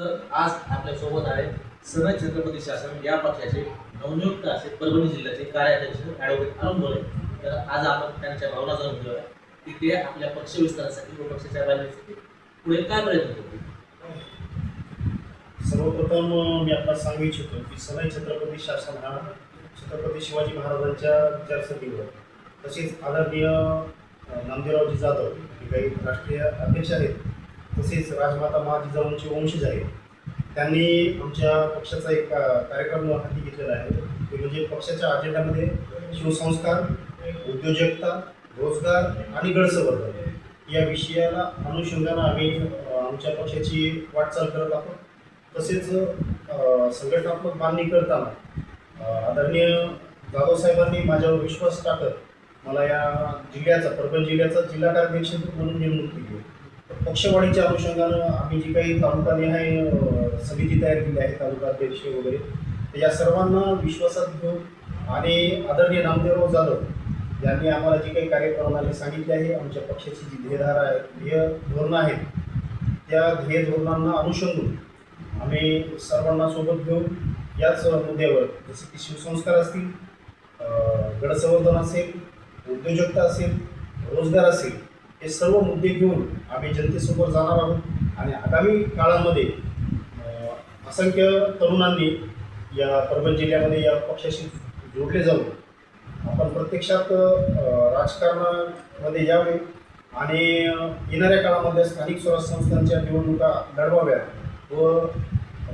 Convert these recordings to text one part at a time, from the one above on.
तर आज आपल्यासोबत आहे सनद छत्रपती शासन या पक्षाचे नवनियुक्त असे परभणी जिल्ह्याचे कार्याध्यक्ष ॲडव्होकेट अरुण बोले. तर आज आपण त्यांच्या भावना जाणून घेऊया की ते आपल्या पक्ष विस्तारासाठी व पक्षाच्या बांधणीसाठी पुढे काय प्रयत्न करतील? सर्वप्रथम मी आपल्याला सांगू इच्छितो की सनई छत्रपती शासन हा छत्रपती शिवाजी महाराजांच्या विचारसरणीवर तसेच आदरणीय नामदेवरावजी जाधव हे काही राष्ट्रीय अध्यक्ष आहेत तसेच राजमाता मा जिजाऊंचे वंशज आहेत. त्यांनी आमच्या पक्षाचा एक कार्यक्रम हाती घेतलेला आहे. ते म्हणजे पक्षाच्या अजेंडामध्ये शिवसंस्कार उद्योजकता रोजगार आणि गडसंवर्धन या विषयाला अनुषंगानं आम्ही आमच्या पक्षाची वाटचाल करत आहोत. तसेच संघटनात्मक बांधणी करताना आदरणीय जाधव साहेबांनी माझ्यावर विश्वास टाकत मला या जिल्ह्याचा परभणी जिल्ह्याचा जिल्हा कार्याध्यक्ष म्हणून नेमणूक केली पक्षवाढीच्या अनुषंगानं आम्ही जी काही तालुकानिहाय अ, समिती तयार केली आहे तालुका अध्यक्ष वगैरे तर या सर्वांना विश्वासात घेऊन आणि आदरणीय नामदेवराव जाधव यांनी आम्हाला जी काही कार्यप्रणाली सांगितली आहे आमच्या पक्षाची जी ध्येयधारा आहे ध्येय धोरणं आहेत त्या ध्येय धोरणांना अनुषंगून आम्ही सर्वांना सोबत घेऊन याच मुद्द्यावर जसे की शिवसंस्कार असतील गडसंवर्धन असेल उद्योजकता असेल रोजगार असेल हे सर्व मुद्दे घेऊन आम्ही जनतेसमोर जाणार आहोत. आणि आगामी काळामध्ये असंख्य तरुणांनी या परभणी जिल्ह्यामध्ये या पक्षाशी जोडले जाऊन आपण प्रत्यक्षात राजकारणामध्ये यावे आणि येणाऱ्या काळामध्ये स्थानिक स्वराज्य संस्थांच्या निवडणुका लढवाव्या व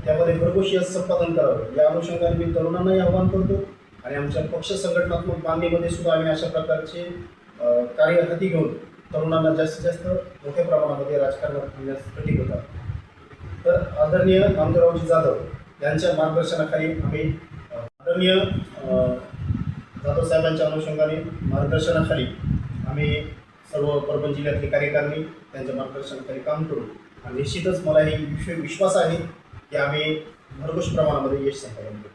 त्यामध्ये भरघोस संपादन करावं. या अनुषंगाने मी तरुणांनाही आव्हान करतो आणि आमच्या पक्ष संघटनात्मक बांधणीमध्ये सुद्धा आम्ही अशा प्रकारचे कार्य हाती घेऊन तरुणांना जास्तीत जास्त मोठ्या प्रमाणामध्ये राजकारणात आणण्यास कठीण होतात. तर आदरणीय नामदेवरावजी जाधव यांच्या मार्गदर्शनाखाली आम्ही आदरणीय जाधव साहेबांच्या अनुषंगाने मार्गदर्शनाखाली आम्ही सर्व परभणी जिल्ह्यातले कार्यकारिणी त्यांच्या मार्गदर्शनाखाली काम करू. आणि निश्चितच मला हे विश्व विश्वास आहे की आम्ही भरघोष प्रमाणामध्ये यश संपादन करू.